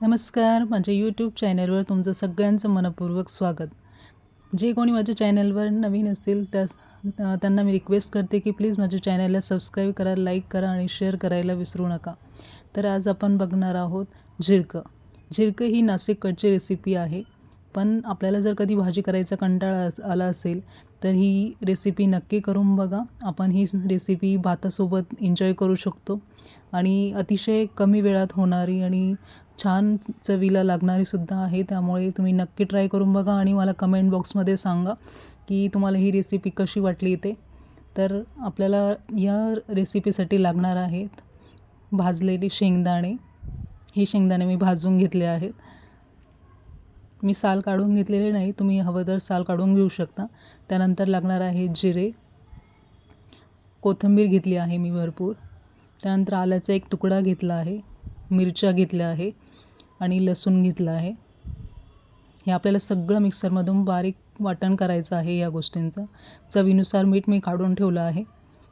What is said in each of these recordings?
नमस्कार माझ्या यूट्यूब चॅनलवर तुमचं सगळ्यांचं मनपूर्वक स्वागत. जे कोणी माझ्या चॅनलवर नवीन असतील त्या त्यांना मी रिक्वेस्ट करते की प्लीज माझ्या चॅनलला सबस्क्राईब करा लाईक करा आणि शेअर करायला विसरू नका. तर आज आपण बघणार आहोत झिरकं. झिरकं ही नाशिककडची रेसिपी आहे. पण आपल्याला जर कधी भाजी करायचा कंटाळा अस आला असेल तर ही रेसिपी नक्की करून बघा. आपण ही रेसिपी भातासोबत एन्जॉय करू शकतो. आणि अतिशय कमी वेळात होणारी आणि छान चवीला लागणारीसुद्धा आहे. त्यामुळे तुम्ही नक्की ट्राय करून बघा आणि मला कमेंट बॉक्समध्ये सांगा की तुम्हाला ही रेसिपी कशी वाटली ते तर आपल्याला या रेसिपीसाठी लागणार आहेत भाजलेले शेंगदाणे. हे शेंगदाणे मी भाजून घेतले आहेत. मी साल काढून घेतलेले नाही तुम्ही हवं तर साल काढून घेऊ शकता. त्यानंतर लागणार आहे जिरे. कोथिंबीर घेतली आहे मी भरपूर. त्यानंतर आल्याचा एक तुकडा घेतला आहे मिरच्या घेतल्या आहे आणि लसूण घेतलं आहे. हे आपल्याला सगळं मिक्सरमधून बारीक वाटण करायचं आहे या गोष्टींचं. चवीनुसार मीठ मी काढून ठेवलं आहे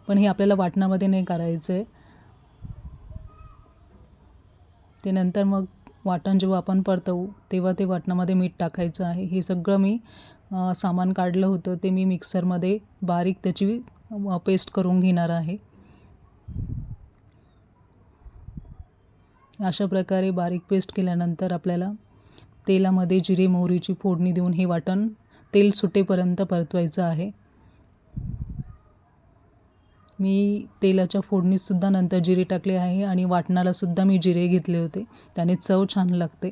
पण हे आपल्याला वाटणामध्ये नाही करायचं आहे ते नंतर मग वाटण जेव्हा आपण परतवू तेव्हा ते वाटणामध्ये मीठ टाकायचं आहे. हे सगळं मी सामान काढलं होतं ते मी मिक्सरमध्ये बारीक त्याची पेस्ट करून घेणार आहे. अशा प्रकारे बारीक पेस्ट केल्यानंतर आपल्याला तेलामध्ये जिरे मोहरीची फोडणी देऊन हे वाटण तेल सुटेपर्यंत परतवायचं आहे. मी तेलाच्या फोडणीतसुद्धा नंतर जिरे टाकले आहे आणि वाटणालासुद्धा मी जिरे घेतले होते. त्याने चव छान लागते.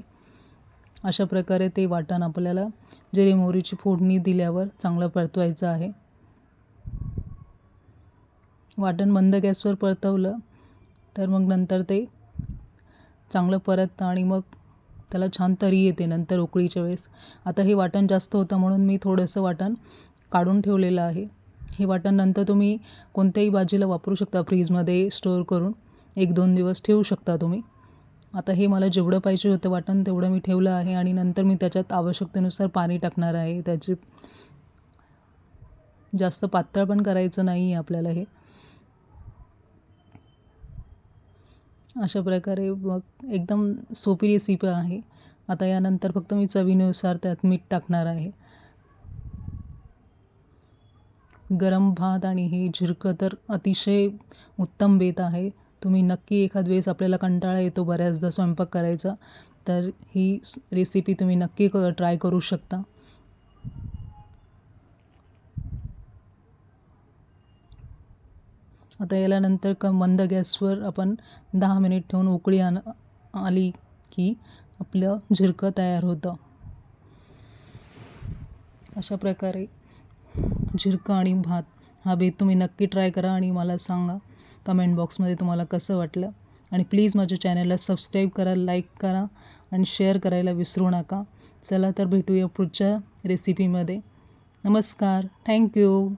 अशा प्रकारे ते वाटण आपल्याला जिरे मोहरीची फोडणी दिल्यावर चांगलं परतवायचं आहे. वाटण मंद गॅसवर परतवलं तर मग नंतर ते चांगलं परततं आणि मग त्याला छान तरी येते नंतर उकळीच्या वेळेस. आता हे वाटण जास्त होतं म्हणून मी थोडंसं वाटण काढून ठेवलेलं आहे. हे वाटण नंतर तुम्ही कोणत्याही भाजीला वापरू शकता फ्रीजमध्ये स्टोअर करून. एक दोन दिवस ठेवू शकता तुम्ही. आता हे मला जेवढं पाहिजे होतं वाटण तेवढं मी ठेवलं आहे आणि नंतर मी त्याच्यात आवश्यकतेनुसार पाणी टाकणार आहे. त्याची जास्त पातळ पण करायचं नाही आहे आपल्याला हे. अशा प्रकारे मग एकदम सोपी रेसिपी आहे. आता यानंतर फक्त मी चवीनुसार त्यात मीठ टाकणार आहे. गरम भात आणि हे झिरकं तर अतिशय उत्तम बेत आहे. तुम्ही नक्की एखाद वेळेस आपल्याला कंटाळा येतो बऱ्याचदा स्वयंपाक करायचा. तर ही रेसिपी तुम्ही नक्की क ट्राय करू शकता. आता याला नंतर क मंद गॅसवर आपण दहा मिनिट ठेवून उकळी आण आली की आपलं झिरकं तयार होतं. अशा प्रकारे झिरकं आणि भात. हा बेत तुम्ही नक्की ट्राय करा आणि मला सांगा. कमेंट बॉक्समध्ये तुम्हाला कसं वाटलं? आणि प्लीज माझ्या चॅनलला सबस्क्राईब करा लाईक करा आणि शेअर करायला विसरू नका. चला तर भेटूया पुढच्या रेसिपीमध्ये नमस्कार. थँक्यू